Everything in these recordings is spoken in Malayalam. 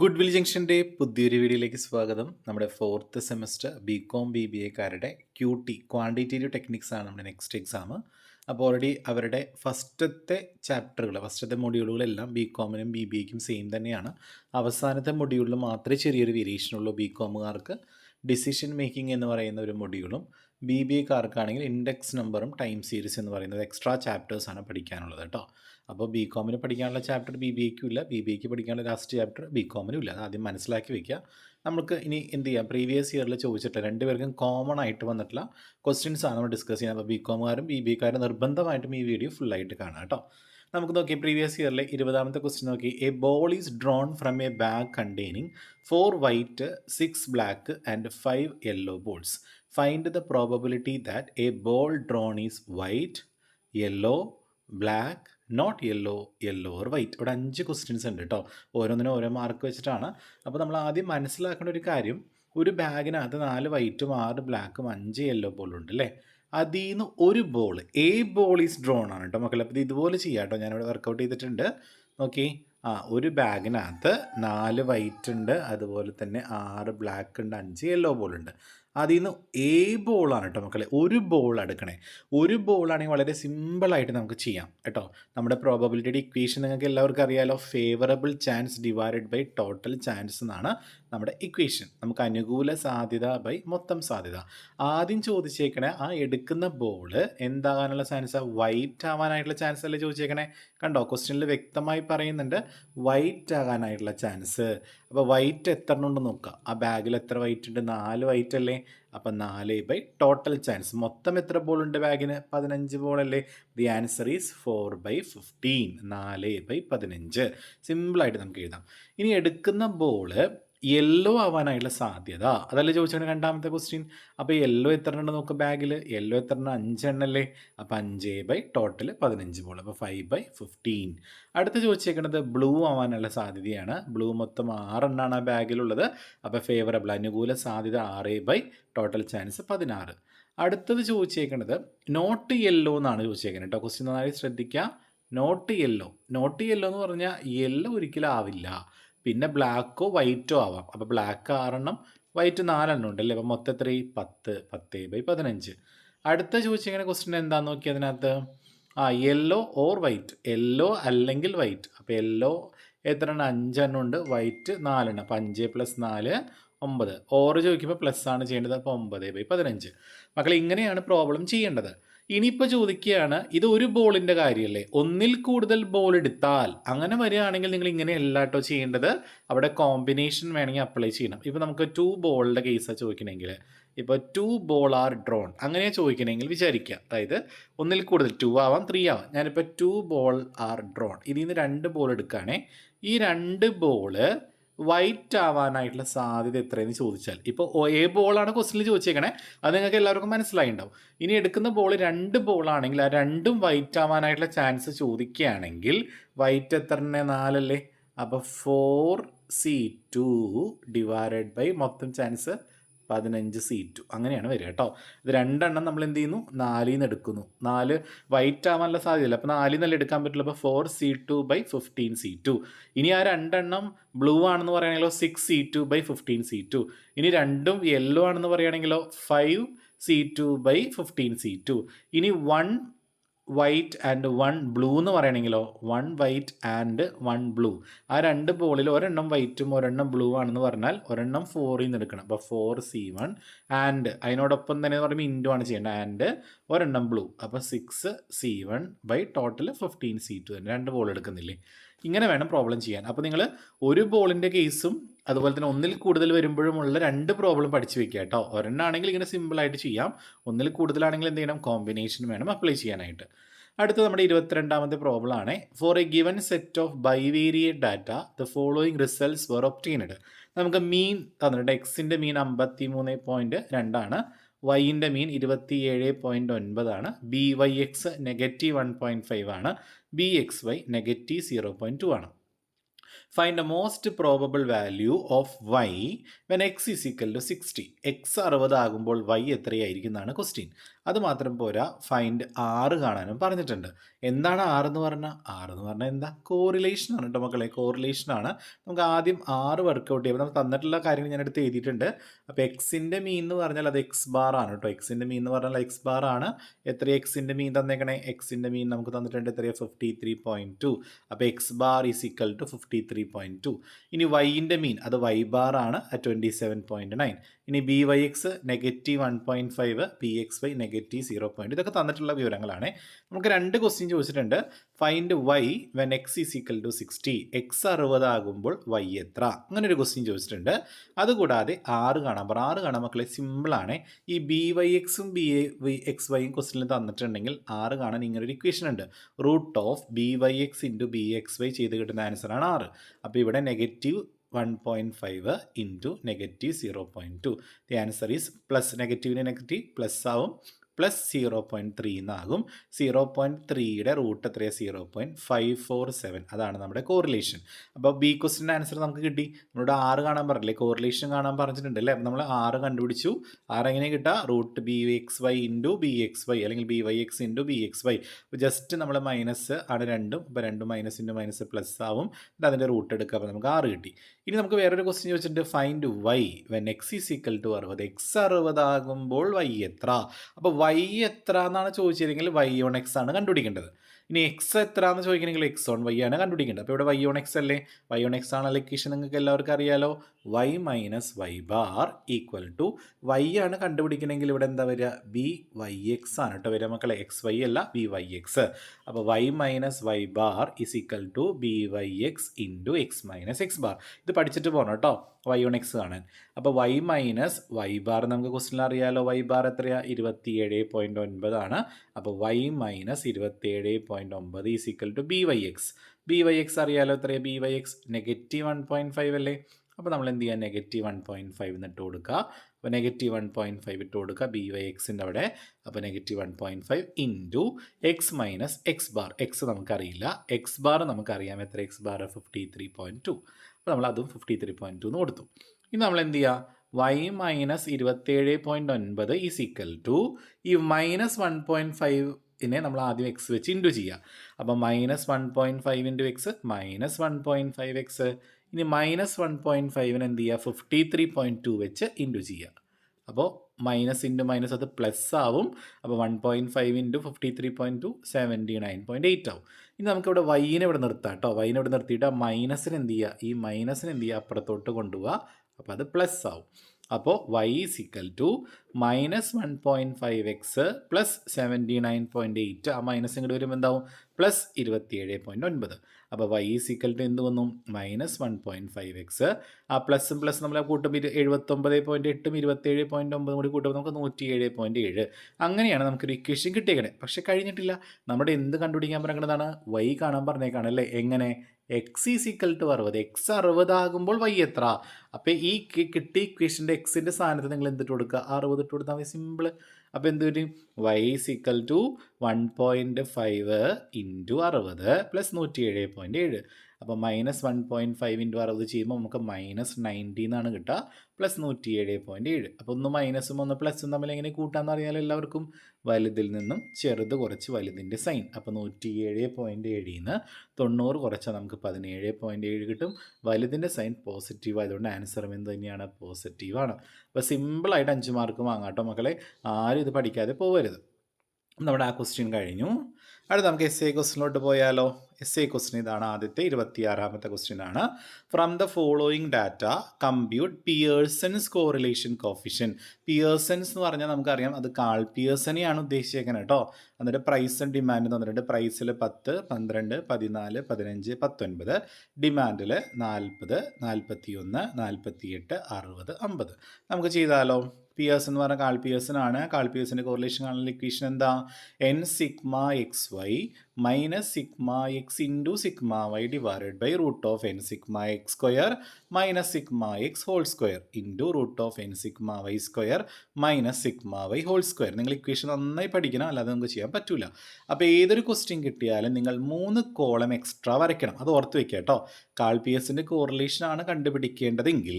ഗുഡ് വിൽ ജംഗ്ഷന്റെ പുതിയൊരു വീഡിയോയിലേക്ക് സ്വാഗതം. നമ്മുടെ fourth semester B com B B എക്കാരുടെ Q T quantitative techniques ആണ് നമ്മുടെ നെക്സ്റ്റ് എക്സാം അപ്പോൾ ഓൾറെഡി അവരുടെ ഫസ്റ്റത്തെ ചാപ്റ്ററുകൾ ഫസ്റ്റത്തെ മൊഡ്യൂളുകളെല്ലാം ബി കോമിനും ബി ബി എക്കും സെയിം തന്നെയാണ്. അവസാനത്തെ മൊഡ്യൂളിൽ മാത്രമേ ചെറിയൊരു വേരിയേഷനുള്ളൂ ബി കോമുകാർക്ക് ഡിസിഷൻ മേക്കിംഗ് എന്ന് പറയുന്ന ഒരു മൊഡ്യൂളും ബി ബി എക്കാർക്കാണെങ്കിൽ ഇൻഡെക്സ് നമ്പറും ടൈം സീരീസ് എന്ന് പറയുന്നത് എക്സ്ട്രാ ചാപ്റ്റേഴ്സാണ് പഠിക്കാനുള്ളത് കേട്ടോ അപ്പോൾ ബി കോമിന് പഠിക്കാനുള്ള ചാപ്റ്റർ ബി ബി എക്കും ഇല്ല. ബി ബി എക്ക് പഠിക്കാനുള്ള ലാസ്റ്റ് ചാപ്റ്റർ ബി കോമിനും ഇല്ല. അത് ആദ്യം മനസ്സിലാക്കി വെക്കുക. നമുക്ക് ഇനി എന്ത് ചെയ്യാം? പ്രീവിയസ് ഇയറിൽ ചോദിച്ചിട്ടില്ല. രണ്ടുപേർക്കും കോമൺ ആയിട്ട് വന്നിട്ടുള്ള ക്വസ്റ്റ്യൻസ് ആണ് നമ്മൾ ഡിസ്കസ് ചെയ്യുന്നത്. അപ്പോൾ ബി കോമുകാരും ബി ബി എക്കാരും നിർബന്ധമായിട്ടും ഈ വീഡിയോ ഫുള്ളായിട്ട് കാണാം കേട്ടോ. നമുക്ക് നോക്കി പ്രീവിയസ് ഇയറിലെ ഇരുപതാമത്തെ ക്വസ്റ്റ്യൻ നോക്കി a ball is drawn from a bag containing four white six black and five yellow balls find the probability that a ball drawn is white yellow black not yellow yellow or white ഇവിടെ അഞ്ച് ക്വസ്റ്റ്യൻസ് ഉണ്ട് കേട്ടോ ഓരോന്നിനും ഓരോ മാർക്ക് വെച്ചിട്ടാണ്. അപ്പോൾ നമ്മൾ ആദ്യം മനസ്സിലാക്കേണ്ട ഒരു കാര്യം ഒരു ബാഗിനകത്ത് നാല് വൈറ്റും ആറ് ബ്ലാക്കും അഞ്ച് യെല്ലോ ബോളും ഉണ്ട് അല്ലേ അതിൽ നിന്ന് ഒരു ball a ball is drawn ആണ് കേട്ടോ മക്കളെ. അപ്പോൾ ഇത് ഇതുപോലെ ചെയ്യാം കേട്ടോ ഞാനിവിടെ വർക്കൗട്ട് ചെയ്തിട്ടുണ്ട്. നോക്കി. ആ ഒരു ബാഗിനകത്ത് നാല് വൈറ്റ് ഉണ്ട് അതുപോലെ തന്നെ ആറ് ബ്ലാക്ക് ഉണ്ട് അഞ്ച് യെല്ലോ ബോൾ ഉണ്ട്. അതിൽ നിന്ന് ഏ ബോളാണ് കേട്ടോ മക്കളെ. ഒരു ബോൾ എടുക്കണേ. ഒരു ബോളാണെങ്കിൽ വളരെ സിമ്പിളായിട്ട് നമുക്ക് ചെയ്യാം കേട്ടോ നമ്മുടെ പ്രോബബിലിറ്റിയുടെ ഇക്വേഷൻ നിങ്ങൾക്ക് എല്ലാവർക്കും അറിയാലോ. Favourable chance divided by total chance എന്നാണ് നമ്മുടെ ഇക്വേഷൻ നമുക്ക് അനുകൂല സാധ്യത ബൈ മൊത്തം സാധ്യത. ആദ്യം ചോദിച്ചേക്കണേ ആ എടുക്കുന്ന ബോൾ എന്താകാനുള്ള ചാൻസ് വൈറ്റ് ആവാനായിട്ടുള്ള ചാൻസ് അല്ലേ ചോദിച്ചേക്കണേ? കണ്ടോ? ക്വസ്റ്റ്യനിൽ വ്യക്തമായി പറയുന്നുണ്ട് വൈറ്റ് ആകാനായിട്ടുള്ള ചാൻസ് അപ്പോൾ വൈറ്റ് എത്ര ഉണ്ട് നോക്കുക ആ ബാഗിൽ എത്ര വൈറ്റ് ഉണ്ട്? നാല് വൈറ്റ് അല്ലേ? അപ്പം നാല് ബൈ ടോട്ടൽ ചാൻസ് മൊത്തം എത്ര ബോൾ ഉണ്ട് ബാഗിന് പതിനഞ്ച് ബോൾ അല്ലേ? The answer is four by fifteen നാല് ബൈ പതിനഞ്ച്. സിമ്പിളായിട്ട് നമുക്ക് എഴുതാം. ഇനി എടുക്കുന്ന ബോൾ യെല്ലോ ആവാനായിട്ടുള്ള സാധ്യത. അതല്ലേ ചോദിച്ചാണ് രണ്ടാമത്തെ ക്വസ്റ്റ്യൻ അപ്പോൾ യെല്ലോ എത്ര എണ്ണം നോക്കുക ബാഗിൽ യെല്ലോ എത്ര എണ്ണം അഞ്ചെണ്ണല്ലേ? അപ്പോൾ അഞ്ച് ബൈ ടോട്ടൽ പതിനഞ്ച് ബോൾ അപ്പോൾ ഫൈവ് ബൈ ഫിഫ്റ്റീൻ അടുത്ത് ചോദിച്ചേക്കുന്നത് ബ്ലൂ ആവാനുള്ള സാധ്യതയാണ്. ബ്ലൂ മൊത്തം ആറെണ്ണാണ് ആ ബാഗിലുള്ളത് അപ്പോൾ ഫേവറബിൾ അനുകൂല സാധ്യത ആറ് ബൈ ടോട്ടൽ ചാൻസ് പതിനാറ്. അടുത്തത് ചോദിച്ചേക്കുന്നത് നോട്ട് യെല്ലോ എന്നാണ് ചോദിച്ചേക്കുന്നത് കേട്ടോ ക്വസ്റ്റ്യൻ നന്നായി ശ്രദ്ധിക്കുക നോട്ട് യെല്ലോ നോട്ട് യെല്ലോ എന്ന് പറഞ്ഞാൽ യെല്ലോ ഒരിക്കലും ആവില്ല. പിന്നെ ബ്ലാക്കോ വൈറ്റോ ആവാം. അപ്പോൾ ബ്ലാക്ക് ആറെണ്ണം വൈറ്റ് നാലെണ്ണം ഉണ്ടല്ലേ അപ്പോൾ മൊത്തം എത്ര? പത്ത് പത്ത് ബൈ പതിനഞ്ച്. അടുത്ത ചോദിച്ചിങ്ങനെ ക്വസ്റ്റ്യൻ എന്താണെന്ന് നോക്കി അതിനകത്ത്. ആ യെല്ലോ ഓർ വൈറ്റ് യെല്ലോ അല്ലെങ്കിൽ വൈറ്റ് അപ്പോൾ യെല്ലോ എത്ര എണ്ണം അഞ്ചെണ്ണം ഉണ്ട്. വൈറ്റ് നാലെണ്ണം. അപ്പോൾ അഞ്ച് പ്ലസ് നാല് ഒമ്പത്. ഓറ് ചോദിക്കുമ്പോൾ പ്ലസ് ആണ് ചെയ്യേണ്ടത്. അപ്പോൾ ഒമ്പത് ബൈ പതിനഞ്ച്. മക്കൾ ഇങ്ങനെയാണ് പ്രോബ്ലം ചെയ്യേണ്ടത്. ഇനിയിപ്പോൾ ചോദിക്കുകയാണ് ഇത് ഒരു ബോളിന്റെ കാര്യമല്ലേ ഒന്നിൽ കൂടുതൽ ബോൾ എടുത്താൽ അങ്ങനെ വരികയാണെങ്കിൽ നിങ്ങൾ ഇങ്ങനെ കേട്ടോ ചെയ്യേണ്ടത്. അവിടെ കോമ്പിനേഷൻ വേണമെങ്കിൽ അപ്ലൈ ചെയ്യണം. ഇപ്പോൾ നമുക്ക് ടു ബോളിന്റെ കേസാണ് ചോദിക്കണമെങ്കിൽ. ഇപ്പോൾ ടു ബോൾ ആർ ഡ്രോൺ അങ്ങനെ ചോദിക്കണമെങ്കിൽ വിചാരിക്കുക. അതായത് ഒന്നിൽ കൂടുതൽ ടു ആവാം ത്രീ ആവാം. ഞാനിപ്പോൾ ടു ബോൾ ആർ ഡ്രോൺ ഇതിൽ നിന്ന് രണ്ട് ബോൾ എടുക്കുകയാണെ. ഈ രണ്ട് ബോൾ വൈറ്റ് ആവാനായിട്ടുള്ള സാധ്യത എത്രയെന്ന് ചോദിച്ചാൽ. ഇപ്പോൾ എ ബോളാണ് ക്വസ്റ്റിനിൽ ചോദിച്ചേക്കണേ? അത് നിങ്ങൾക്ക് എല്ലാവർക്കും മനസ്സിലായി ഉണ്ടാവും ഇനി എടുക്കുന്ന ബോൾ രണ്ട് ബോളാണെങ്കിൽ ആ രണ്ടും വൈറ്റ് ആവാനായിട്ടുള്ള ചാൻസ് ചോദിക്കുകയാണെങ്കിൽ വൈറ്റ് എത്ര നാലല്ലേ? അപ്പോൾ four C two divided by മൊത്തം ചാൻസ് പതിനഞ്ച് സീറ്റു അങ്ങനെയാണ് വരിക കേട്ടോ ഇത് രണ്ടെണ്ണം നമ്മൾ എന്ത് ചെയ്യുന്നു? നാലിൽ നിന്ന് എടുക്കുന്നു. നാല് വൈറ്റ് ആവാനുള്ള സാധ്യതയില്ല. അപ്പോൾ നാലിൽ നിന്നല്ല എടുക്കാൻ പറ്റില്ല അപ്പോൾ four C two by fifteen C two ഇനി ആ രണ്ടെണ്ണം ബ്ലൂ ആണെന്ന് പറയുകയാണെങ്കിലോ six C two by fifteen C two ഇനി രണ്ടും യെല്ലോ ആണെന്ന് പറയുകയാണെങ്കിലോ five C two by fifteen C two ഇനി one white and one blue എന്ന് പറയണമെങ്കിലോ one white and one blue ആ രണ്ട് ബോളിൽ ഒരെണ്ണം വൈറ്റും ഒരെണ്ണം ബ്ലൂ ആണെന്ന് പറഞ്ഞാൽ ഒരെണ്ണം ഫോറിൽ നിന്ന് എടുക്കണം. അപ്പോൾ ഫോർ സി വൺ ആൻഡ് അതിനോടൊപ്പം തന്നെ എന്ന് പറയുമ്പോൾ ഇന്റു ആണ് ചെയ്യേണ്ടത്. ആൻഡ് ഒരെണ്ണം ബ്ലൂ അപ്പോൾ six C one by total fifteen C two തന്നെ രണ്ട് ബോൾ എടുക്കുന്നില്ലേ? ഇങ്ങനെ വേണം പ്രോബ്ലം ചെയ്യാൻ. അപ്പോൾ നിങ്ങൾ ഒരു ബോളിന്റെ കേസും അതുപോലെ തന്നെ ഒന്നിൽ കൂടുതൽ വരുമ്പോഴുമുള്ള രണ്ട് പ്രോബ്ലം പഠിച്ചു വെക്കുക കേട്ടോ. ഒരെണ്ണാണെങ്കിൽ ഇങ്ങനെ സിമ്പിളായിട്ട് ചെയ്യാം. ഒന്നിൽ കൂടുതലാണെങ്കിൽ എന്ത് ചെയ്യണം? കോമ്പിനേഷൻ വേണം അപ്ലൈ ചെയ്യാനായിട്ട്. അടുത്ത നമ്മുടെ ഇരുപത്തിരണ്ടാമത്തെ പ്രോബ്ലം ആണ്. For a given set of bivariate data the following results were obtained നമുക്ക് മീൻ തന്നിട്ടുണ്ട്. എക്സിന്റെ മീൻ അമ്പത്തി മൂന്ന് പോയിന്റ് രണ്ടാണ് വൈന്റെ മീൻ ഇരുപത്തി ഏഴ് പോയിന്റ് ഒൻപതാണ് B Y X negative one point five ആണ്. B X Y negative zero point two ആണ്. Find the most probable value of Y when X is equal to sixty X അറുപതാകുമ്പോൾ Y എത്രയായിരിക്കും എന്നാണ് ക്വസ്റ്റ്യൻ അത് മാത്രം പോരാ ഫൈൻഡ് ആറ് കാണാനും പറഞ്ഞിട്ടുണ്ട്. എന്താണ് ആറ് എന്ന് പറഞ്ഞാൽ ആറ് എന്ന് പറഞ്ഞാൽ എന്താ? കോറിലേഷൻ ആണ് കേട്ടോ മക്കളെ കോറിലേഷനാണ് നമുക്ക് ആദ്യം ആറ് വർക്കൗട്ട് ചെയ്യാം. നമുക്ക് തന്നിട്ടുള്ള കാര്യങ്ങൾ ഞാൻ എടുത്ത് എഴുതിയിട്ടുണ്ട്. അപ്പോൾ എക്സിന്റെ മീൻ എന്ന് പറഞ്ഞാൽ അത് എക്സ് ബാർ ആണ് കേട്ടോ എക്സിന്റെ മീൻ എന്ന് പറഞ്ഞാൽ എക്സ് ബാർ ആണ്. എത്ര എക്സിന്റെ മീൻ തന്നേക്കണേ? എക്സിന്റെ മീൻ നമുക്ക് തന്നിട്ടുണ്ട് എത്രയാണ് ഫിഫ്റ്റി ത്രീ പോയിന്റ് ടു അപ്പോൾ X bar is equal to fifty three point two ഇനി വൈന്റെ മീൻ അത് വൈ ബാർ ആണ് ട്വന്റി സെവൻ പോയിന്റ് നയൻ ഇനി B Y X negative one point five P X Y negative zero point ഇതൊക്കെ തന്നിട്ടുള്ള വിവരങ്ങളാണ്. നമുക്ക് രണ്ട് ക്വസ്റ്റ്യൻ ചോദിച്ചിട്ടുണ്ട്. Find Y when X is equal to sixty X അറുപതാകുമ്പോൾ Y എത്ര? അങ്ങനെ ഒരു ക്വസ്റ്റ്യൻ ചോദിച്ചിട്ടുണ്ട്. അതുകൂടാതെ ആറ് കാണാൻ പറ ആറ് കാണാൻ മക്കളെ. സിമ്പിളാണ് ഈ ബി വൈ എക്സും ബി വൈ എക്സ് വൈയും ക്വസ്റ്റിനിൽ തന്നിട്ടുണ്ടെങ്കിൽ ആറ് കാണാൻ ഇങ്ങനെ ഒരു ഇക്വേഷൻ ഉണ്ട്. Root of B Y X into B X Y ചെയ്ത് കിട്ടുന്ന ആൻസറാണ് ആറ് അപ്പോൾ ഇവിടെ negative 1.5 into negative 0.2. The answer is plus negative negative plus ആവും പ്ലസ് സീറോ പോയിന്റ് ത്രീ എന്നാകും. സീറോ പോയിന്റ് ത്രീയുടെ റൂട്ട് എത്രയാണ് zero point five four seven അതാണ് നമ്മുടെ കോറിലേഷൻ അപ്പോൾ ബി ക്വസ്റ്റിന്റെ ആൻസർ നമുക്ക് കിട്ടി. നമ്മളോട് ആറ് കാണാൻ പറഞ്ഞില്ലേ? കോറിലേഷൻ കാണാൻ പറഞ്ഞിട്ടുണ്ടല്ലേ അപ്പോൾ നമ്മൾ ആറ് കണ്ടുപിടിച്ചു. ആറ് എങ്ങനെ കിട്ടുക? Root B X Y into B X Y അല്ലെങ്കിൽ B Y X into B X Y അപ്പോൾ ജസ്റ്റ് നമ്മൾ മൈനസ് ആണ് രണ്ടും. അപ്പോൾ രണ്ടും മൈനസ് ഇന്റു മൈനസ് പ്ലസ് ആവും. എന്നിട്ട് അതിന്റെ റൂട്ട് എടുക്കുക. അപ്പോൾ നമുക്ക് ആറ് കിട്ടി. ഇനി നമുക്ക് വേറൊരു ക്വസ്റ്റ്യൻ ചോദിച്ചിട്ടുണ്ട്. Find Y when X is equal to അറുപത്. എക്സ് അറുപതാകുമ്പോൾ വൈ എത്ര? അപ്പോൾ വൈ എത്ര എന്നാണ് ചോദിച്ചിരുന്നെങ്കിൽ വൈ ഓൺ എക്സ് ആണ് കണ്ടുപിടിക്കേണ്ടത്. ഇനി എക്സ് എത്ര എന്ന് ചോദിക്കണമെങ്കിൽ എക്സ് ഓൺ വൈ ആണ് കണ്ടുപിടിക്കേണ്ടത്. അപ്പോൾ ഇവിടെ വൈ ഓൺ എക്സ് അല്ലേ? വൈ ഓൺ എക്സ് ആണ് ഇക്വേഷൻ നിങ്ങൾക്ക് എല്ലാവർക്കും അറിയാലോ? Y minus Y bar equal to Y ആണ് കണ്ടുപിടിക്കണമെങ്കിൽ ഇവിടെ എന്താ വരിക? ബി വൈ എക്സ് ആണ് കേട്ടോ വരിക മക്കളെ. എക്സ് വൈ അല്ല ബി വൈ എക്സ് അപ്പോൾ Y minus Y bar is equal to B Y X into X minus X bar ഇത് പഠിച്ചിട്ട് പോകണം കേട്ടോ. വൈ ഓൺ എക്സ് കാണാൻ അപ്പോൾ വൈ മൈനസ് വൈ ബാർ നമുക്ക് ക്വസ്റ്റിനിൽ അറിയാലോ. വൈ ബാർ എത്രയാണ് ഇരുപത്തിയേഴ് പോയിന്റ് ഒൻപതാണ് അപ്പോൾ വൈ മൈനസ് ഇരുപത്തിയേഴ് പോയിന്റ് ഒമ്പത് is equal to B Y X B Y X അറിയാലോ എത്രയാണ് B Y X negative one point five അല്ലേ? അപ്പോൾ നമ്മൾ എന്ത് ചെയ്യുക നെഗറ്റീവ് വൺ പോയിന്റ് ഫൈവ് എന്നിട്ട് കൊടുക്കുക അപ്പോൾ നെഗറ്റീവ് വൺ പോയിന്റ് ഫൈവ് ഇട്ട് കൊടുക്കുക ബി വൈ എക്സിന്റെ അവിടെ. അപ്പോൾ negative one point five into X minus X bar X നമുക്കറിയില്ല. എക്സ് ബാർ നമുക്കറിയാം എത്ര? X bar fifty three point two അപ്പോൾ നമ്മൾ അതും ഫിഫ്റ്റി ത്രീ പോയിന്റ് ടു എന്ന് കൊടുത്തു. ഇനി നമ്മൾ എന്ത് ചെയ്യുക വൈ മൈനസ് ഇരുപത്തേഴ് പോയിന്റ് ഒൻപത് ഈസ് ഈക്വൽ ടു ഈ മൈനസ് വൺ പോയിന്റ് ഫൈവിനെ നമ്മൾ ആദ്യം എക്സ് വെച്ച് ഇന്റു ചെയ്യുക അപ്പോൾ minus one point five into X minus one point five X ഇനി മൈനസ് വൺ പോയിന്റ് ഫൈവിന് എന്ത് ചെയ്യുക ഫിഫ്റ്റി ത്രീ പോയിന്റ് ടു വെച്ച് ഇന്റു ചെയ്യുക അപ്പോൾ മൈനസ് ഇന്റു മൈനസ് അത് പ്ലസ് ആവും. അപ്പോൾ one point five into fifty three point two seventy nine point eight ആവും. ഇനി നമുക്കിവിടെ വൈനെ ഇവിടെ നിർത്താം കേട്ടോ. വൈനെ ഇവിടെ നിർത്തിയിട്ട് ആ മൈനസിന് എന്ത് ചെയ്യുക ഈ മൈനസിന് എന്ത് ചെയ്യുക അപ്പുറത്തോട്ട് കൊണ്ടുപോവുക അപ്പോൾ അത് പ്ലസ് ആവും. അപ്പോൾ Y is equal to minus one point five X plus seventy nine point eight ആ മൈനസ് ഇങ്ങോട്ട് വരുമ്പോൾ എന്താവും? പ്ലസ് ഇരുപത്തിയേഴ് പോയിന്റ് ഒൻപത്. അപ്പോൾ വൈ ഈസ് ഈക്വൽ ടു എന്ത് വന്നു? Minus one point five X ആ പ്ലസും പ്ലസ് നമ്മൾ ഇരു എഴുപത്തൊമ്പത് പോയിന്റ് എട്ടും ഇരുപത്തേഴ് പോയിന്റ് ഒമ്പതും കൂടി കൂട്ടുമ്പോൾ നമുക്ക് നൂറ്റി ഏഴ് പോയിന്റ് ഏഴ്. അങ്ങനെയാണ് നമുക്കൊരു ഇക്വേഷൻ കിട്ടിയേക്കണേ. പക്ഷെ കഴിഞ്ഞിട്ടില്ല. നമ്മുടെ എന്ത് കണ്ടുപിടിക്കാൻ പറയുന്നതാണ് വൈ കാണാൻ പറഞ്ഞേക്കാണ് അല്ലേ? എങ്ങനെ? എക്സ് ഈസ് ഈക്വൽ ടു അറുപത്. എക്സ് അറുപതാകുമ്പോൾ വൈ എത്ര? അപ്പോൾ ഈ കിട്ടിയ ഇക്വേഷന്റെ എക്സിന്റെ സ്ഥാനത്ത് നിങ്ങൾ എന്തിട്ട് കൊടുക്കുക? അറുപത് ഇട്ട് കൊടുത്താൽ മതി. സിമ്പിൾ അപ്പോൾ എന്ത് വരും Y is equal to one point five into അറുപത് പ്ലസ് നൂറ്റി ഏഴ് പോയിന്റ് ഏഴ്. അപ്പോൾ minus one point five into അറുപത് ചെയ്യുമ്പോൾ നമുക്ക് മൈനസ് നയന്റി എന്നാണ് കിട്ടുക. പ്ലസ് നൂറ്റി ഏഴ് പോയിന്റ് ഏഴ്. അപ്പോൾ ഒന്ന് മൈനസും ഒന്ന് പ്ലസും തമ്മിൽ എങ്ങനെ കൂട്ടാമെന്ന് അറിയാലോ എല്ലാവർക്കും. വലുതിൽ നിന്നും ചെറുത് കുറച്ച് വലുതിന്റെ സൈൻ. അപ്പോൾ നൂറ്റി ഏഴ് പോയിന്റ് ഏഴിൽ നിന്ന് തൊണ്ണൂറ് കുറച്ചാൽ നമുക്ക് പതിനേഴ് പോയിന്റ് ഏഴ് കിട്ടും. വലുതിന്റെ സൈൻ പോസിറ്റീവ് ആയതുകൊണ്ട് ആൻസറും എന്ത് തന്നെയാണ് പോസിറ്റീവാണ് അപ്പോൾ സിമ്പിളായിട്ട് അഞ്ച് മാർക്ക് വാങ്ങാം കേട്ടോ മക്കളെ. ആരും ഇത് പഠിക്കാതെ പോകരുത് നമ്മുടെ ആ ക്വസ്റ്റ്യൻ കഴിഞ്ഞു. അടുത്ത നമുക്ക് എസ് എ ക്വസ്റ്റിനോട്ട് പോയാലോ. എസ് എ ക്വസ്റ്റ്യൻ ഇതാണ് ആദ്യത്തെ ഇരുപത്തിയാറാമത്തെ ക്വസ്റ്റ്യൻ ആണ്. From the following data compute Pearson's correlation coefficient Pearson's എന്ന് പറഞ്ഞാൽ നമുക്കറിയാം അത് കാൾ പിയേഴ്സനെയാണ് ഉദ്ദേശിച്ചേക്കുന്നത് കേട്ടോ എന്നിട്ട് പ്രൈസ് ആൻഡ് ഡിമാൻഡ് തന്നിട്ടുണ്ട്. പ്രൈസിൽ പത്ത് പന്ത്രണ്ട് പതിനാല് പതിനഞ്ച് പത്തൊൻപത്. ഡിമാൻഡിൽ നാൽപ്പത് നാൽപ്പത്തി ഒന്ന് നാൽപ്പത്തി എട്ട് അറുപത് അമ്പത്. നമുക്ക് ചെയ്താലോ? പിയേഴ്സ് എന്ന് പറഞ്ഞാൽ കാൾ പിയേഴ്സനാണ് കാൾ പിയേഴ്സിന്റെ കോറിലേഷൻ കാണുന്ന ഇക്വേഷൻ എന്താ? N sigma X Y minus sigma X into sigma Y divide by root of N sigma X square minus sigma X whole square into root of N sigma Y square minus sigma Y whole square നിങ്ങൾ ഇക്വേഷൻ നന്നായി പഠിക്കണം അല്ലാതെ നമുക്ക് ചെയ്യാൻ പറ്റില്ല അപ്പോൾ ഏതൊരു ക്വസ്റ്റ്യൻ കിട്ടിയാലും നിങ്ങൾ മൂന്ന് കോളം എക്സ്ട്രാ വരയ്ക്കണം. അത് ഓർത്ത് വെക്കുക കേട്ടോ. കാൾ പി എസിന്റെ കോറിലേഷനാണ് കണ്ടുപിടിക്കേണ്ടതെങ്കിൽ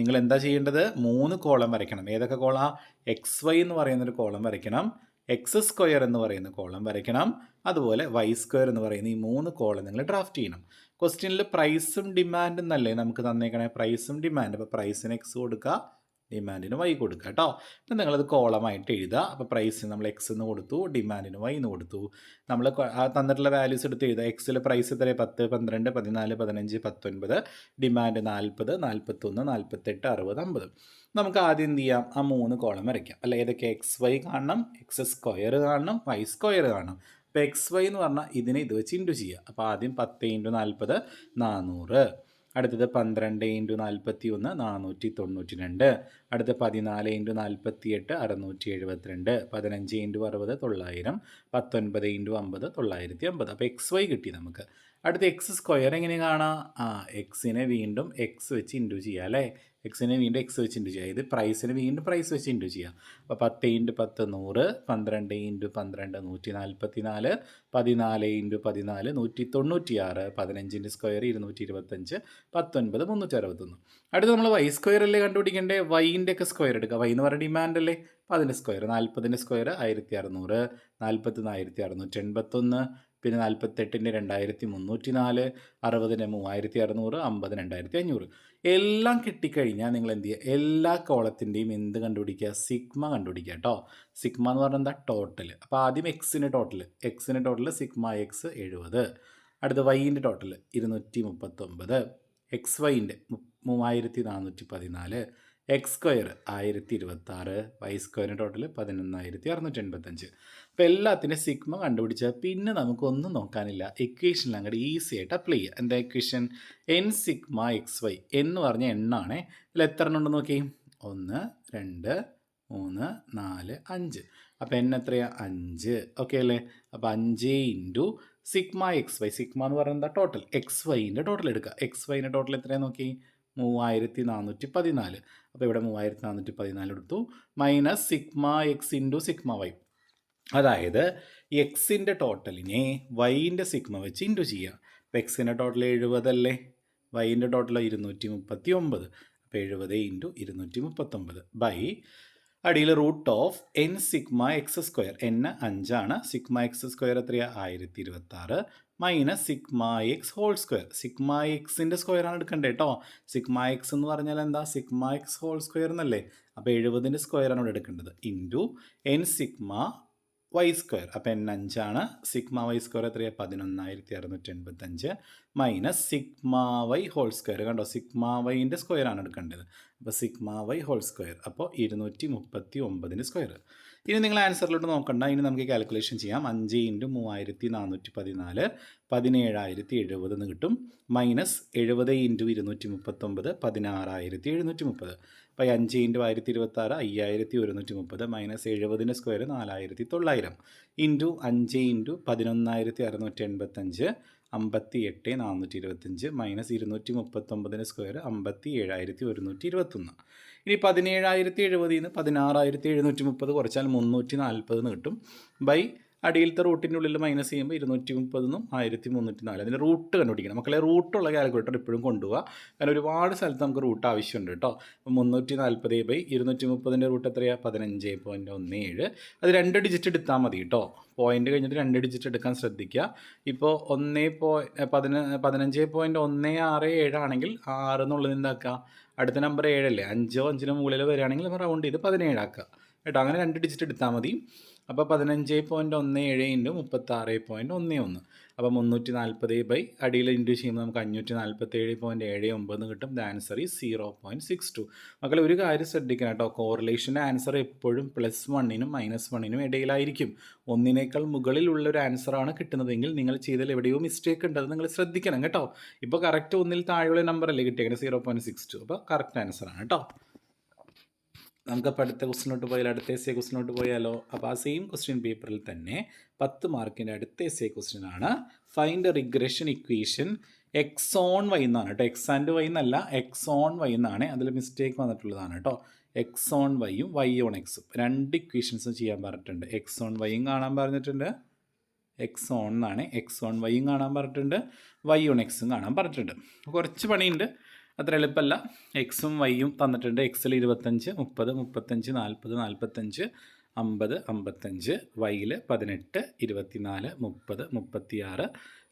നിങ്ങൾ എന്താ ചെയ്യേണ്ടത്? മൂന്ന് കോളം വരയ്ക്കണം. ഏതൊക്കെ കോളാ? എക്സ് വൈ എന്ന് പറയുന്നൊരു കോളം വരയ്ക്കണം. എക്സ് സ്ക്വയർ എന്ന് പറയുന്ന കോളം വരയ്ക്കണം. അതുപോലെ വൈ സ്ക്വയർ എന്ന് പറയുന്ന ഈ മൂന്ന് കോളം നിങ്ങൾ ഡ്രാഫ്റ്റ് ചെയ്യണം. ക്വസ്റ്റ്യനിൽ പ്രൈസും ഡിമാൻഡും എന്നല്ലേ നമുക്ക് തന്നേക്കണേ. പ്രൈസും ഡിമാൻഡ് അപ്പോൾ പ്രൈസിന് എക്സ് കൊടുക്കുക ഡിമാൻഡിന് വൈ കൊടുക്കുക കേട്ടോ. അപ്പം നിങ്ങളത് കോളമായിട്ട് എഴുതുക. അപ്പോൾ പ്രൈസ് നമ്മൾ എക്സ് എന്ന് കൊടുത്തു ഡിമാൻഡിന് വൈ എന്ന് കൊടുത്തു. നമ്മൾ തന്നിട്ടുള്ള വാല്യൂസ് എടുത്ത് എഴുതുക. എക്സിൽ പ്രൈസ് എത്ര പത്ത് പന്ത്രണ്ട് പതിനാല് പതിനഞ്ച് പത്തൊൻപത്. ഡിമാൻഡ് നാൽപ്പത് നാൽപ്പത്തൊന്ന് നാൽപ്പത്തെട്ട് അറുപത് അമ്പത്. നമുക്ക് ആദ്യം എന്ത് ചെയ്യാം? ആ മൂന്ന് കോളം വരയ്ക്കാം. അല്ല? ഏതൊക്കെ എക്സ് വൈ കാണണം? എക്സ് സ്ക്വയർ കാണണം? വൈ സ്ക്വയർ കാണണം. അപ്പോൾ എക്സ് വൈ എന്ന് പറഞ്ഞാൽ ഇതിനെ ഇത് വെച്ച് ഇന്റു ചെയ്യുക. അപ്പോൾ ആദ്യം പത്ത് ഇന്റു നാൽപ്പത് നാനൂറ് അടുത്തത് പന്ത്രണ്ട് ഇന്റു നാൽപ്പത്തി ഒന്ന് നാനൂറ്റി തൊണ്ണൂറ്റി രണ്ട് അടുത്ത പതിനാല് ഇന്റു നാൽപ്പത്തി എട്ട് അറുന്നൂറ്റി എഴുപത്തിരണ്ട്. പതിനഞ്ച് ഇന്റു അറുപത് തൊള്ളായിരം. പത്തൊൻപത് ഇന്റു അമ്പത് തൊള്ളായിരത്തി അമ്പത് അപ്പോൾ എക്സ് വൈ കിട്ടി നമുക്ക്. അടുത്ത എക്സ് സ്ക്വയർ എങ്ങനെ കാണാം? ആ എക്സിനെ വീണ്ടും എക്സ് വെച്ച് ഇന്റു ചെയ്യാം അല്ലേ? എക്സിനെ വീണ്ടും എക്സ് വെച്ച് ഇന്റു ചെയ്യുക. ഇത് പ്രൈസിന് വീണ്ടും പ്രൈസ് വെച്ച് ഇന്റു ചെയ്യുക. അപ്പോൾ പത്ത് ഇന്റു പത്ത് നൂറ് പന്ത്രണ്ട് ഇന്റു പന്ത്രണ്ട് നൂറ്റി നാൽപ്പത്തി നാല് പതിനാല് ഇന്റു പതിനാല് നൂറ്റി തൊണ്ണൂറ്റി ആറ് പതിനഞ്ചിന്റെ സ്ക്വയർ ഇരുന്നൂറ്റി ഇരുപത്തഞ്ച് പത്തൊൻപത് മുന്നൂറ്റി അറുപത്തൊന്ന്. അടുത്ത് നമ്മൾ വൈ സ്ക്വയർ അല്ലേ കണ്ടുപിടിക്കേണ്ടേ? വൈന്റെ ഒക്കെ സ്ക്വയർ എടുക്കുക. വൈ എന്ന് പറയുന്ന ഡിമാൻഡ് അല്ലേ? അപ്പോൾ അതിന്റെ സ്ക്വയർ നാൽപ്പതിന്റെ സ്ക്വയർ ആയിരത്തി അറുന്നൂറ് നാൽപ്പത്തി ആയിരത്തി അറുന്നൂറ്റി എൺപത്തൊന്ന് പിന്നെ നാൽപ്പത്തെട്ടിന്റെ രണ്ടായിരത്തി മുന്നൂറ്റി നാല് അറുപതിന് മൂവായിരത്തി അറുന്നൂറ് അമ്പത് രണ്ടായിരത്തി അഞ്ഞൂറ് എല്ലാം കിട്ടിക്കഴിഞ്ഞാൽ നിങ്ങൾ എന്ത് ചെയ്യുക എല്ലാ കോളത്തിന്റെയും എന്ത് കണ്ടുപിടിക്കുക? സിഗ്മ കണ്ടുപിടിക്കുക കേട്ടോ. സിഗ്മ എന്ന് പറഞ്ഞാൽ എന്താ? ടോട്ടൽ അപ്പോൾ ആദ്യം എക്സിന് ടോട്ടൽ എക്സിന് ടോട്ടൽ സിഗ്മ എക്സ് എഴുപത്. അടുത്ത വൈന്റെ ടോട്ടൽ ഇരുന്നൂറ്റി മുപ്പത്തൊമ്പത് എക്സ് വൈന്റെ മൂവായിരത്തി നാനൂറ്റി പതിനാല് എക്സ് സ്ക്വയർ ആയിരത്തി ഇരുപത്തി ആറ് വൈ സ്ക്വയറിന് ടോട്ടൽ പതിനൊന്നായിരത്തി അറുന്നൂറ്റി എൺപത്തഞ്ച് അപ്പോൾ എല്ലാത്തിന്റെ സിഗ്മ കണ്ടുപിടിച്ചാൽ പിന്നെ നമുക്കൊന്നും നോക്കാനില്ല. ഇക്വേഷനിൽ അങ്ങോട്ട് ഈസി ആയിട്ട് അപ്ലൈ ചെയ്യുക എന്താ equation N sigma X Y എന്ന് പറഞ്ഞ എണ്ണാണ്. ഇതിൽ എത്ര എണ്ണം നോക്കി ഒന്ന് രണ്ട് മൂന്ന് നാല് അഞ്ച്. അപ്പോൾ എൻ എത്രയാണ് അഞ്ച്. ഓക്കെ അല്ലേ? അപ്പോൾ അഞ്ച് into sigma X Y sigma എന്ന് പറയുന്നത് ടോട്ടൽ എക്സ് വൈന്റെ ടോട്ടൽ എടുക്കുക എക്സ് വൈന്റെ ടോട്ടൽ എത്രയാണ് നോക്കി മൂവായിരത്തി നാനൂറ്റി പതിനാല് അപ്പോൾ ഇവിടെ മൂവായിരത്തി നാനൂറ്റി പതിനാല് എടുത്തു. Minus sigma X into sigma Y അതായത് എക്സിന്റെ ടോട്ടലിനെ വൈന്റെ സിഗ്മ വെച്ച് ഇന്റു ചെയ്യുക അപ്പോൾ എക്സിന്റെ ടോട്ടൽ എഴുപതല്ലേ വൈന്റെ ടോട്ടൽ ഇരുന്നൂറ്റി മുപ്പത്തി ഒമ്പത് അപ്പോൾ എഴുപത് ഇന്റു ഇരുന്നൂറ്റി മുപ്പത്തൊമ്പത് ബൈ അടിയിൽ root of N sigma X square N അഞ്ചാണ്. സിഗ്മ എക്സ് സ്ക്വയർ എത്രയാണ് ആയിരത്തി ഇരുപത്താറ് minus sigma X whole square sigma എക്സിന്റെ സ്ക്വയറാണ് എടുക്കേണ്ടത് കേട്ടോ സിഗ്മ എക്സ് എന്ന് പറഞ്ഞാൽ എന്താ? സിഗ്മ എക്സ് ഹോൾ സ്ക്വയർ എന്നല്ലേ? അപ്പോൾ എഴുപതിന്റെ സ്ക്വയറാണ് ഇവിടെ എടുക്കേണ്ടത്. Into N sigma Y square അപ്പോൾ എൻ അഞ്ചാണ്. സിഗ്മ വൈ സ്ക്വയർ എത്രയാണ് പതിനൊന്നായിരത്തി അറുന്നൂറ്റി എൺപത്തഞ്ച് minus sigma Y whole square കണ്ടോ? സിഗ്മ വൈന്റെ സ്ക്വയറാണ് എടുക്കേണ്ടത്. അപ്പോൾ സിഗ്മ വൈ ഹോൾ സ്ക്വയർ അപ്പോൾ ഇരുന്നൂറ്റി മുപ്പത്തി ഒമ്പതിന്റെ സ്ക്വയർ ഇനി നിങ്ങൾ ആൻസറിലോട്ട് നോക്കണ്ട. ഇനി നമുക്ക് കാൽക്കുലേഷൻ ചെയ്യാം. അഞ്ച് ഇന്റു മൂവായിരത്തി നാനൂറ്റി പതിനാല് പതിനേഴായിരത്തി എഴുപത് എന്ന് കിട്ടും. മൈനസ് എഴുപത് ഇന്റു ഇരുന്നൂറ്റി മുപ്പത്തൊമ്പത് പതിനാറായിരത്തി എഴുന്നൂറ്റി മുപ്പത്. അപ്പോൾ ഈ അഞ്ച് ഇന്റു ആയിരത്തി ഇരുപത്താറ് അയ്യായിരത്തി ഒരുന്നൂറ്റി മുപ്പത് മൈനസ് എഴുപതിന്റെ സ്ക്വയർ നാലായിരത്തി തൊള്ളായിരം. ഇന്റു അഞ്ച് ഇന്റു പതിനൊന്നായിരത്തി അറുന്നൂറ്റി എൺപത്തഞ്ച് അമ്പത്തി എട്ട് നാനൂറ്റി ഇരുപത്തഞ്ച് മൈനസ് ഇരുന്നൂറ്റി മുപ്പത്തൊമ്പതിന്റെ സ്ക്വയർ അമ്പത്തി ഏഴായിരത്തി ഒരുന്നൂറ്റി ഇരുപത്തൊന്ന്. ഇനി പതിനേഴായിരത്തി എഴുപതിൽ നിന്ന് പതിനാറായിരത്തി എഴുന്നൂറ്റി മുപ്പത് കുറച്ചാൽ മുന്നൂറ്റി നാൽപ്പത് എന്ന് കിട്ടും. ബൈ അടിയിലത്തെ റൂട്ടിന്റെ ഉള്ളിൽ മൈനസ് ചെയ്യുമ്പോൾ ഇരുന്നൂറ്റി മുപ്പതെന്നും ആയിരത്തി മുന്നൂറ്റി നാല് അതിന്റെ റൂട്ട് കണ്ടുപിടിക്കണം. മക്കളെ റൂട്ടുള്ള കാൽക്കുലേറ്റർ ഇപ്പോഴും കൊണ്ടുപോകുക കാരണം ഒരുപാട് സ്ഥലത്ത് നമുക്ക് റൂട്ട് ആവശ്യമുണ്ട് കേട്ടോ. അപ്പോൾ മുന്നൂറ്റി നാൽപ്പത് ബൈ ഇരുന്നൂറ്റി മുപ്പതിന്റെ റൂട്ട് എത്രയാണ് പതിനഞ്ച് പോയിന്റ് ഒന്ന് ഏഴ് അത് രണ്ട് ഡിജിറ്റ് എടുത്താൽ മതി കേട്ടോ. പോയിന്റ് കഴിഞ്ഞിട്ട് രണ്ട് ഡിജിറ്റ് എടുക്കാൻ ശ്രദ്ധിക്കുക. ഇപ്പോൾ ഒന്നേ പോയി പതിന പതിനഞ്ച് പോയിന്റ് ഒന്ന് ആറ് ഏഴാണെങ്കിൽ ആറ് എന്നുള്ളത് എന്താക്കുക? അടുത്ത നമ്പർ ഏഴല്ലേ? അഞ്ചോ അഞ്ചിനോ മുകളിൽ വരികയാണെങ്കിൽ നമ്മൾ റൗണ്ട് ചെയ്ത് പതിനേഴാക്കുക. കേട്ടോ അങ്ങനെ രണ്ട് ഡിജിറ്റ് എടുത്താൽ മതി. അപ്പോൾ പതിനഞ്ച് പോയിന്റ് ഒന്ന് ഏഴ് ഇന്റു മുപ്പത്താറ് പോയിന്റ് ഒന്ന് ഒന്ന്. അപ്പോൾ മുന്നൂറ്റി നാൽപ്പത് ബൈ അടിയിൽ ഇന്റു ചെയ്യുമ്പോൾ നമുക്ക് അഞ്ഞൂറ്റി നാൽപ്പത്തേഴ് പോയിന്റ് ഏഴ് ഒമ്പത് കിട്ടും. ദ ആൻസർ ഈ സീറോ പോയിന്റ് സിക്സ് ടു മക്കളെ ഒരു കാര്യം ശ്രദ്ധിക്കണം കേട്ടോ. കോറിലേഷന്റെ ആൻസർ എപ്പോഴും പ്ലസ് വണ്ണിനും മൈനസ് വണ്ണിനും ഇടയിലായിരിക്കും. ഒന്നിനേക്കാൾ മുകളിലുള്ള ഒരു ആൻസറാണ് കിട്ടുന്നതെങ്കിൽ നിങ്ങൾ ചെയ്തതിൽ എവിടെയോ മിസ്റ്റേക്ക് ഉണ്ടത് നിങ്ങൾ ശ്രദ്ധിക്കണം കേട്ടോ. ഇപ്പോൾ കറക്റ്റ് ഒന്നിൽ താഴെയുള്ള നമ്പർ അല്ലേ കിട്ടിയത് സീറോ പോയിന്റ് സിക്സ് ടു അപ്പോൾ കറക്റ്റ് ആൻസറാണ് കേട്ടോ. നമുക്കപ്പോൾ അടുത്ത ക്വസ്റ്റിനോട്ട് പോയാലോ? അടുത്ത എസ് എ ക്വസ്റ്റിനോട്ട് പോയാലോ? അപ്പോൾ ആ സെയിം ക്വസ്റ്റ്യൻ പേപ്പറിൽ തന്നെ പത്ത് മാർക്കിന്റെ അടുത്ത എസ് എ ക്വസ്റ്റ്യൻ ആണ് find regression equation X on Y എന്നാണ് കേട്ടോ. എക്സ് ആൻഡ് വൈ എന്നല്ല എക്സ് ഓൺ വൈ എന്നാണ്. അതിൽ മിസ്റ്റേക്ക് വന്നിട്ടുള്ളതാണ് കേട്ടോ. എക്സ് ഓൺ വൈയും വൈ ഓൺ എക്സും രണ്ട് ഇക്വേഷൻസും ചെയ്യാൻ പറഞ്ഞിട്ടുണ്ട്. എക്സ് ഓൺ വൈയും കാണാൻ പറഞ്ഞിട്ടുണ്ട്. എക്സ് ഓൺ എന്നാണ്. എക്സ് ഓൺ വൈയും കാണാൻ പറഞ്ഞിട്ടുണ്ട്. വൈ ഓൺ എക്സും കാണാൻ പറഞ്ഞിട്ടുണ്ട്. കുറച്ച് പണിയുണ്ട്. അത്ര എളുപ്പമല്ല എക്സും വൈയും തന്നിട്ടുണ്ട്. എക്സിൽ ഇരുപത്തഞ്ച് മുപ്പത് മുപ്പത്തഞ്ച് നാൽപ്പത് നാൽപ്പത്തഞ്ച് അമ്പത് അമ്പത്തഞ്ച് വൈയിൽ പതിനെട്ട് ഇരുപത്തിനാല് മുപ്പത് മുപ്പത്തിയാറ്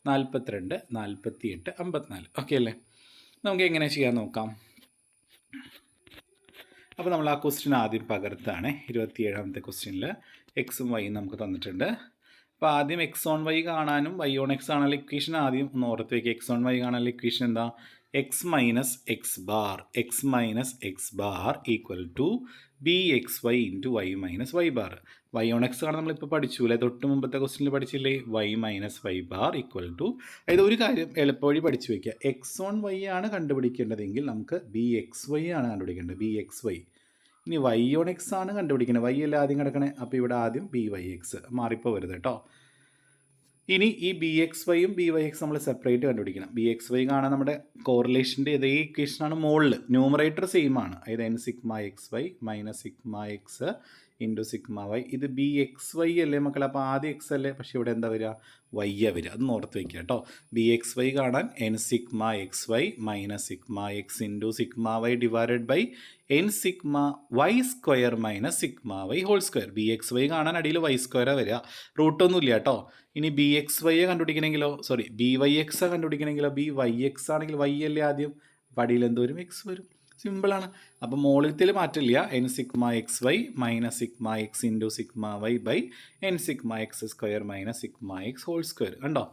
നാൽപ്പത്തിരണ്ട് നാൽപ്പത്തിയെട്ട് അമ്പത്തിനാല്. ഓക്കെ അല്ലേ? നമുക്ക് എങ്ങനെ ചെയ്യാൻ നോക്കാം? അപ്പോൾ നമ്മൾ ആ ക്വസ്റ്റ്യൻ ആദ്യം പകർത്താണ്. ഇരുപത്തിയേഴാമത്തെ ക്വസ്റ്റ്യനിൽ എക്സും വൈയും നമുക്ക് തന്നിട്ടുണ്ട്. അപ്പോൾ ആദ്യം എക്സ് ഓൺ വൈ കാണാനും വൈ ഓൺ എക്സ് ആണല്ലോ ഇക്വേഷൻ ആദ്യം ഒന്ന് ഓർത്ത് വയ്ക്കുക എക്സ് ഓൺ വൈ കാണാനുള്ള ഇക്വേഷൻ എന്താ? X minus X bar X minus X bar equal to B X Y into Y minus Y bar Y on X ആണ് നമ്മളിപ്പോൾ പഠിച്ചു അല്ലേ? തൊട്ട് മുമ്പത്തെ ക്വസ്റ്റിനിൽ പഠിച്ചില്ലേ? Y minus Y bar equal to അതായത് ഒരു കാര്യം എളുപ്പവഴി പഠിച്ചു വയ്ക്കുക എക്സ് ഓൺ വൈ ആണ് കണ്ടുപിടിക്കേണ്ടതെങ്കിൽ നമുക്ക് ബി എക്സ് വൈ ആണ് കണ്ടുപിടിക്കേണ്ടത്. ബി എക്സ് വൈ ഇനി വൈ ഓൺ എക്സ് ആണ് കണ്ടുപിടിക്കുന്നത് വൈ അല്ല ആദ്യം കിടക്കണേ? അപ്പോൾ ഇവിടെ ആദ്യം ബി വൈ എക്സ് മാറിപ്പോൾ വരുത് കേട്ടോ. ഇനി ഈ ബി എക്സ് വൈയും ബി വൈ എക്സ് നമ്മൾ സെപ്പറേറ്റ് കണ്ടുപിടിക്കണം. ബി എക്സ് വൈ കാണാൻ നമ്മുടെ കോറിലേഷന്റെ ഇതേ ഇക്വേഷനാണ് മുകളിൽ ന്യൂമറേറ്റർ സെയിം ആണ്. അതായത് N sigma X Y minus sigma X into sigma Y. ഇത് ബി എക്സ് വൈ അല്ലേ മക്കളെ? അപ്പോൾ ആദ്യം എക്സ് അല്ലേ? പക്ഷേ ഇവിടെ എന്താ വരിക? വൈ വരിക. അത് ഓർത്ത് വയ്ക്കുക കേട്ടോ. ബി എക്സ് വൈ കാണാൻ N sigma X Y minus sigma X into sigma Y divided by N sigma Y square minus sigma Y whole square. B X Y കാണാൻ അടിയിൽ വൈ സ്ക്വയറാണ് വരിക. റൂട്ടൊന്നും ഇല്ല കേട്ടോ. ഇനി ബി എക്സ് വൈയെ കണ്ടുപിടിക്കണമെങ്കിലോ? സോറി ബി വൈ എക്സ് കണ്ടുപിടിക്കണമെങ്കിലോ? ബി വൈ എക്സ് ആണെങ്കിൽ വൈ അല്ലേ ആദ്യം? അപ്പോൾ അടിയിൽ എന്ത് വരും? എക്സ് വരും. സിമ്പിളാണ്. അപ്പോൾ മോളിത്തിൽ മാറ്റില്ല N sigma X Y minus sigma X into sigma Y by N sigma X square minus sigma X whole square കണ്ടോ?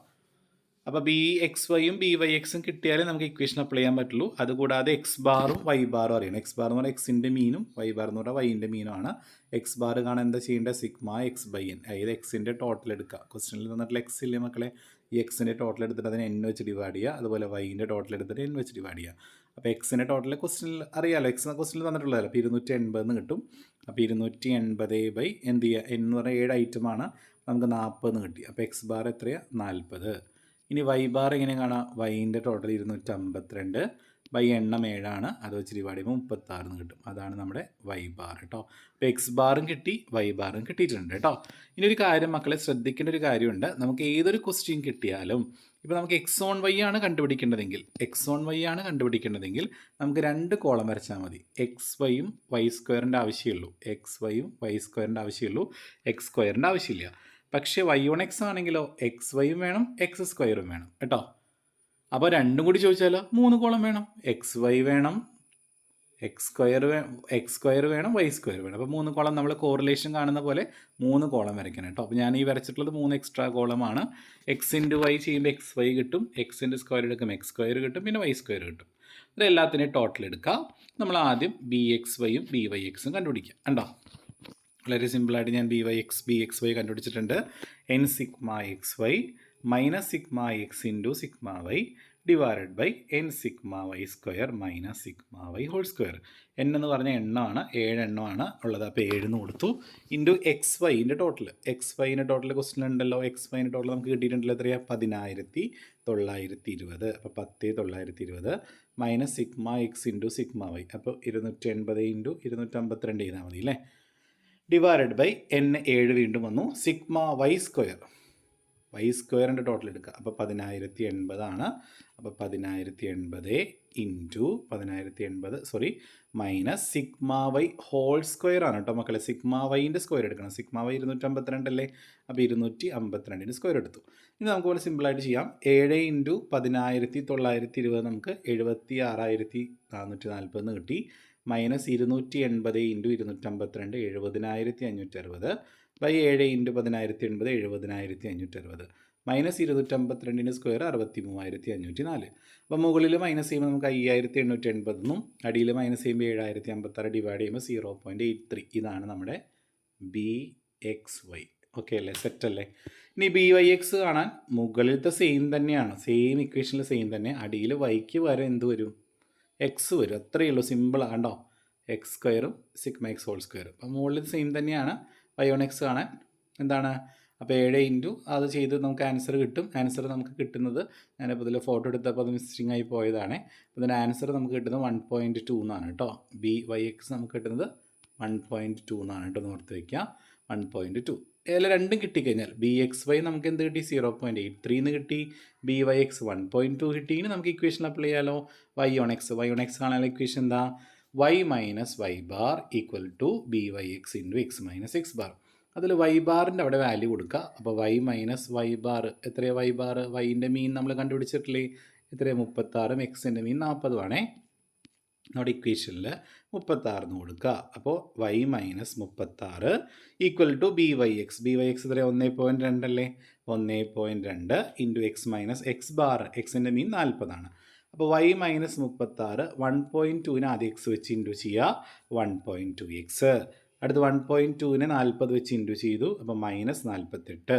അപ്പോൾ ബി എക്സ് വൈയും ബി വൈ എക്സും കിട്ടിയാലേ നമുക്ക് ഇക്വേഷൻ അപ്ലൈ ചെയ്യാൻ പറ്റുള്ളൂ. അതുകൂടാതെ എക്സ് ബാറും വൈ ബാറും അറിയണം. എക്സ് ബാർ എന്ന് പറഞ്ഞാൽ എക്സിന്റെ മീനും വൈ ബാർ എന്ന് പറഞ്ഞാൽ വൈന്റെ മീനുമാണ്. എക്സ് ബാർ കാണാൻ എന്താ ചെയ്യേണ്ടത് സിഗ്മ എക്സ് ബൈ എൻ അതായത് എക്സിന്റെ ടോട്ടൽ എടുക്കുക. ക്വസ്റ്റനിൽ തന്നിട്ടുള്ള എക്സ് ഇല്ലേ മക്കളെ? ഈ എക്സിന്റെ ടോട്ടൽ എടുത്തിട്ട് അതിനെ എൻ വെച്ച് ഡിവൈഡ് ചെയ്യുക. അതുപോലെ വൈന്റെ ടോട്ടൽ എടുത്തിട്ട് എൻ വെച്ച് ഡിവൈഡ് ചെയ്യുക. അപ്പോൾ എക്സിന്റെ ടോട്ടൽ ക്വസ്റ്റിൽ അറിയാമല്ലോ എക്സ് ക്വസ്റ്റിൽ തന്നിട്ടുള്ളതല്ലേ? അപ്പോൾ ഇരുന്നൂറ്റി എൺപതെന്ന് കിട്ടും. അപ്പോൾ ഇരുന്നൂറ്റി എൺപത് ബൈ എന്ത് ചെയ്യുക എന്ന് പറഞ്ഞാൽ ഏഴ് ഐറ്റമാണ് നമുക്ക് നാൽപ്പതെന്ന് കിട്ടി. അപ്പോൾ എക്സ് ബാർ എത്രയാണ് നാൽപ്പത് ഇനി വൈ ബാർ എങ്ങനെ കാണാം? വൈന്റെ ടോട്ടൽ ഇരുന്നൂറ്റമ്പത്തിരണ്ട്. ബൈ എണ്ണം ഏഴാണ്. അത് വെച്ച് ഡിവൈഡ് ചെയ്യുമ്പോൾ മുപ്പത്താറെന്ന് കിട്ടും. അതാണ് നമ്മുടെ വൈ ബാർ കേട്ടോ അപ്പോൾ എക്സ് ബാറും കിട്ടി വൈ ബാറും കിട്ടിയിട്ടുണ്ട് കേട്ടോ ഇനി ഒരു കാര്യം മക്കളെ ശ്രദ്ധിക്കേണ്ട ഒരു കാര്യമുണ്ട്. നമുക്ക് ഏതൊരു ക്വസ്റ്റ്യൻ കിട്ടിയാലും ഇപ്പോൾ നമുക്ക് എക്സ് ഓൺ വൈ ആണ് കണ്ടുപിടിക്കേണ്ടതെങ്കിൽ എക്സ് ഓൺ വൈ ആണ് കണ്ടുപിടിക്കേണ്ടതെങ്കിൽ നമുക്ക് രണ്ട് കോളം വരച്ചാൽ മതി. എക്സ് വൈയും വൈ സ്ക്വയറിന്റെ ആവശ്യമുള്ളൂ എക്സ് വൈയും വൈ സ്ക്വയറിന്റെ ആവശ്യമുള്ളൂ എക്സ് സ്ക്വയറിന്റെ ആവശ്യമില്ല. പക്ഷേ വൈ ഓൺ എക്സ് ആണെങ്കിലോ എക്സ് വൈയും വേണം എക്സ് സ്ക്വയറും വേണം. കേട്ടോ? അപ്പോൾ രണ്ടും കൂടി ചോദിച്ചാലോ? മൂന്ന് കോളം വേണം. എക്സ് വൈ വേണം. എക്സ് സ്ക്വയർ വേ എക്സ് സ്ക്വയർ വേണം വൈ സ്ക്വയർ വേണം. അപ്പോൾ മൂന്ന് കോളം നമ്മൾ കോറിലേഷൻ കാണുന്ന പോലെ മൂന്ന് കോളം വരയ്ക്കണം കേട്ടോ. അപ്പോൾ ഞാൻ ഈ വരച്ചിട്ടുള്ളത് മൂന്ന് എക്സ്ട്രാ കോളമാണ്. എക്സ് ഇന്റു വൈ ചെയ്യുമ്പോൾ എക്സ് വൈ കിട്ടും. എക്സിന്റെ സ്ക്വയർ എടുക്കും എക്സ് സ്ക്വയർ കിട്ടും. പിന്നെ വൈ സ്ക്വയർ കിട്ടും. ഇത് എല്ലാത്തിനെയും ടോട്ടൽ എടുക്കാം. നമ്മൾ ആദ്യം ബി എക്സ് വൈയും ബി വൈ എക്സും കണ്ടുപിടിക്കാം. കണ്ടോ? വളരെ സിമ്പിളായിട്ട് ഞാൻ B Y X B X Y കണ്ടുപിടിച്ചിട്ടുണ്ട്. N sigma X Y minus sigma X into sigma Y divide by N sigma Y square minus sigma Y whole square N എന്ന് പറഞ്ഞ എണ്ണമാണ് ഏഴ് എണ്ണമാണ് ഉള്ളത്. അപ്പോൾ ഏഴെന്ന് കൊടുത്തു. ഇന്റു എക്സ് വൈന്റെ ടോട്ടൽ എക്സ് വൈന്റെ ടോട്ടൽ ക്വസ്റ്റൻ ഉണ്ടല്ലോ. എക്സ് വൈന്റെ ടോട്ടൽ നമുക്ക് കിട്ടിയിട്ടുണ്ടല്ലോ എത്രയാണ് പതിനായിരത്തി തൊള്ളായിരത്തി ഇരുപത്. അപ്പോൾ പത്ത് തൊള്ളായിരത്തി ഇരുപത് minus sigma X into sigma Y അപ്പോൾ ഇരുന്നൂറ്റി എൺപത് ഇന്റു ഇരുന്നൂറ്റമ്പത്തിരണ്ട് ചെയ്താൽ മതി അല്ലേ? ഡിവൈഡ് ബൈ എൻ ഏഴ് വീണ്ടും വന്നു. സിഗ്മ വൈ സ്ക്വയർ വൈ സ്ക്വയറിന്റെ ടോട്ടൽ എടുക്കുക. അപ്പോൾ പതിനായിരത്തി എൺപതാണ് അപ്പോൾ പതിനായിരത്തി എൺപത് ഇന്റു പതിനായിരത്തി എൺപത് sorry minus sigma Y whole square ആണ് കേട്ടോ മക്കളെ. സിഗ്മ വൈന്റെ സ്ക്വയർ എടുക്കണം. സിഗ്മ വൈ ഇരുന്നൂറ്റി അമ്പത്തിരണ്ടല്ലേ അപ്പോൾ ഇരുന്നൂറ്റി അമ്പത്തിരണ്ടിന്റെ സ്ക്വയർ എടുത്തു. ഇനി നമുക്ക് പോലെ സിമ്പിളായിട്ട് ചെയ്യാം. ഏഴ് ഇന്റു പതിനായിരത്തി തൊള്ളായിരത്തി ഇരുപത് നമുക്ക് എഴുപത്തി ആറായിരത്തി നാനൂറ്റി നാൽപ്പതെന്ന് കിട്ടി. മൈനസ് ഇരുന്നൂറ്റി എൺപത് ഇന്റു ഇരുന്നൂറ്റമ്പത്തിരണ്ട് എഴുപതിനായിരത്തി അഞ്ഞൂറ്റി അറുപത് ബൈ ഏഴ് ഇന്റു പതിനായിരത്തി എൺപത് എഴുപതിനായിരത്തി അഞ്ഞൂറ്റി അറുപത് മൈനസ് ഇരുന്നൂറ്റമ്പത്തിരണ്ടിന് സ്ക്വയർ അറുപത്തി മൂവായിരത്തി അഞ്ഞൂറ്റി നാല് അപ്പോൾ മുകളിൽ മൈനസ് ചെയ്യുമ്പോൾ നമുക്ക് അയ്യായിരത്തി എണ്ണൂറ്റി എൺപതെന്നും അടിയിൽ മൈനസ് ചെയ്യുമ്പോൾ ഏഴായിരത്തി അമ്പത്താറ് ഡിവൈഡ് ചെയ്യുമ്പോൾ സീറോ പോയിന്റ് എയ്റ്റ് ത്രീ ഇതാണ് നമ്മുടെ ബി എക്സ് വൈ ഓക്കെ അല്ലേ? സെറ്റ് അല്ലേ? ഇനി ബി വൈ എക്സ് കാണാൻ മുകളിലത്തെ സെയിം തന്നെയാണ്. സെയിം ഇക്വേഷനിൽ സെയിം തന്നെ. അടിയിൽ വൈക്ക് വരെ എന്ത് വരും? എക്സ് വരും. അത്രയേ ഉള്ളൂ. സിമ്പിളാണ് കണ്ടോ? എക്സ് സ്ക്വയറും സിഗ്മ എക്സ് ഹോൾ സ്ക്വയറും അപ്പം മുകളിൽ സെയിം തന്നെയാണ്. വയോൺ എക്സ് കാണാൻ. എന്താണ്? അപ്പോൾ ഏഴ് ഇന്റു അത് ചെയ്ത് നമുക്ക് ആൻസർ കിട്ടും. ആൻസർ നമുക്ക് കിട്ടുന്നത് ഞാനിപ്പോൾ ഇതിൽ ഫോട്ടോ എടുത്തപ്പോൾ അത് മിസ്സിങ് ആയി പോയതാണ്. അപ്പോൾ ഇതിന്റെ ആൻസർ നമുക്ക് കിട്ടുന്നത് വൺ പോയിന്റ് ടു എന്നാണ് കേട്ടോ. ബി വൈ എക്സ് നമുക്ക് കിട്ടുന്നത് വൺ പോയിന്റ് ടു എന്നാണ് കേട്ടോ. ഓർത്ത് വയ്ക്കുക വൺ പോയിന്റ് ടു. ഇതിൽ രണ്ടും കിട്ടിക്കഴിഞ്ഞാൽ ബി എക്സ് വൈ നമുക്ക് എന്ത് കിട്ടി? സീറോ പോയിന്റ് എയ്റ്റ് ത്രീ എന്ന് കിട്ടി. B Y X one point two കിട്ടി. ഇനി നമുക്ക് ഇക്വേഷൻ അപ്ലൈ ചെയ്യാലോ. Y on X. Y on X കാണാനുള്ള ഇക്വേഷൻ എന്താ? Y minus Y bar equal to B Y X into X minus X bar അതിൽ വൈ ബാറിന്റെ അവിടെ വാല്യൂ കൊടുക്കുക. അപ്പോൾ വൈ മൈനസ് വൈ ബാർ എത്രയാണ് വൈ ബാർ വൈന്റെ മീൻ നമ്മൾ കണ്ടുപിടിച്ചിട്ടില്ലേ? എത്രയാണ് മുപ്പത്താറും എക്സിന്റെ മീൻ നാൽപ്പതുമാണേ നമ്മുടെ ഇക്വേഷനിൽ മുപ്പത്താറിന് കൊടുക്കുക. അപ്പോൾ വൈ മൈനസ് മുപ്പത്താറ് equal to B Y X B Y X എത്രയാണ് ഒന്നേ പോയിന്റ് രണ്ടല്ലേ ഒന്നേ പോയിന്റ് രണ്ട് into X minus X bar എക്സിന്റെ മീൻ നാൽപ്പതാണ് അപ്പോൾ വൈ മൈനസ് മുപ്പത്താറ് വൺ പോയിന്റ് ടുവിന് ആദ്യം എക്സ് വെച്ച് ഇന്റു ചെയ്യുക വൺ പോയിന്റ് ടു എക്സ് അടുത്ത് വൺ പോയിന്റ് ടുവിന് നാൽപ്പത് വെച്ച് ഇന്റു ചെയ്തു. അപ്പോൾ മൈനസ് നാൽപ്പത്തെട്ട്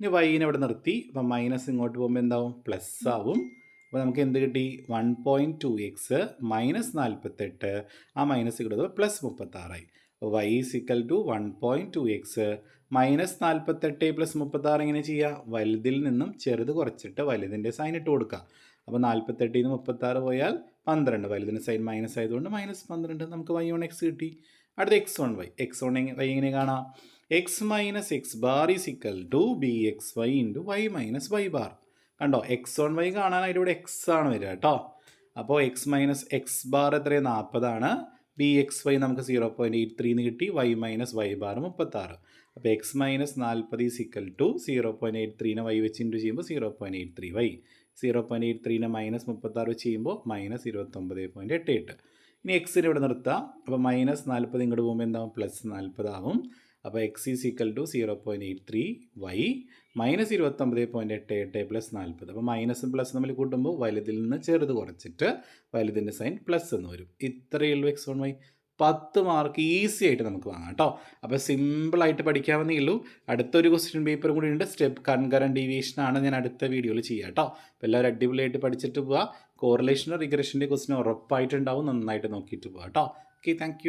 ഇനി വൈനെ ഇവിടെ നിർത്തി. അപ്പോൾ മൈനസ് ഇങ്ങോട്ട് പോകുമ്പോൾ എന്താവും? പ്ലസ് ആവും. അപ്പോൾ നമുക്ക് എന്ത് കിട്ടി? One point two X minus നാൽപ്പത്തെട്ട് ആ മൈനസ് കിട്ടുന്നത് plus മുപ്പത്താറായി. Y equal to one point two X minus നാൽപ്പത്തെട്ട് പ്ലസ് മുപ്പത്താറ് എങ്ങനെ ചെയ്യുക വലുതിൽ നിന്നും ചെറുത് കുറച്ചിട്ട് വലുതിന്റെ സൈൻ ഇട്ട് കൊടുക്കുക. അപ്പോൾ നാൽപ്പത്തെട്ടിൽ നിന്ന് മുപ്പത്താറ് പോയാൽ പന്ത്രണ്ട്. വലുതിന് സൈൻ മൈനസ് ആയതുകൊണ്ട് മൈനസ് പന്ത്രണ്ട് നമുക്ക് വൈ വൺ എക്സ് കിട്ടി. അടുത്ത X on Y X on Y എങ്ങനെ കാണാം? X minus X bar is equal to B X Y into Y minus Y bar കണ്ടോ? എക്സ് വൺ വൈ കാണാനായിട്ട് ഇവിടെ എക്സ് ആണ് വരിക കേട്ടോ. അപ്പോൾ എക്സ് മൈനസ് എക്സ് ബാർ എത്രയാണ് നാൽപ്പതാണ് ബി എക്സ് വൈ നമുക്ക് സീറോ പോയിന്റ് എയ്റ്റ് ത്രീന്ന് കിട്ടി. വൈ മൈനസ് വൈ ബാർ മുപ്പത്താറ്. അപ്പോൾ എക്സ് മൈനസ് നാൽപ്പത് is equal to zero point eight ത്രീനെ Y വെച്ച് ഇന്റു ചെയ്യുമ്പോൾ zero point eight three Y zero point eight ത്രീനെ minus മുപ്പത്താറ് വെച്ച് ചെയ്യുമ്പോൾ മൈനസ് ഇരുപത്തൊമ്പത് പോയിന്റ് എട്ട് എട്ട് ഇനി എക്സിന് ഇവിടെ നിർത്താം. അപ്പോൾ മൈനസ് നാൽപ്പത് ഇങ്ങോട്ട് പോകുമ്പോൾ എന്താവും? പ്ലസ് നാൽപ്പതാവും അപ്പോൾ X is equal to zero point eight three Y minus ഇരുപത്തൊമ്പത് പോയിന്റ് എട്ട് എട്ട് പ്ലസ് നാൽപ്പത് അപ്പോൾ മൈനസും പ്ലസ് നമ്മൾ കൂട്ടുമ്പോൾ വലുതിൽ നിന്ന് ചെറുത് കുറച്ചിട്ട് വലുതിന്റെ സൈൻ പ്ലസ് എന്ന് വരും. ഇത്രയേ ഉള്ളൂ എക്സ് വൺ വൈ പത്ത് മാർക്ക് ഈസി ആയിട്ട് നമുക്ക് വാങ്ങാം കേട്ടോ. അപ്പോൾ സിമ്പിളായിട്ട് പഠിക്കാവുന്നേ ഉള്ളൂ. അടുത്തൊരു ക്വസ്റ്റ്യൻ പേപ്പർ കൂടി ഉണ്ട്. സ്റ്റെപ്പ് കൺകറൻ ഡീവിയേഷൻ ആണ് ഞാൻ അടുത്ത വീഡിയോയിൽ ചെയ്യുക കേട്ടോ. അപ്പോൾ എല്ലാവരും അടിപൊളിയായിട്ട് പഠിച്ചിട്ട് പോവുക കോറിലേഷനോ റിഗ്രഷന്റെ ക്വസ്റ്റ്യൻ ഉറപ്പായിട്ടുണ്ടാവും. നന്നായിട്ട് നോക്കിയിട്ട് പോവുക കേട്ടോ. Okay thank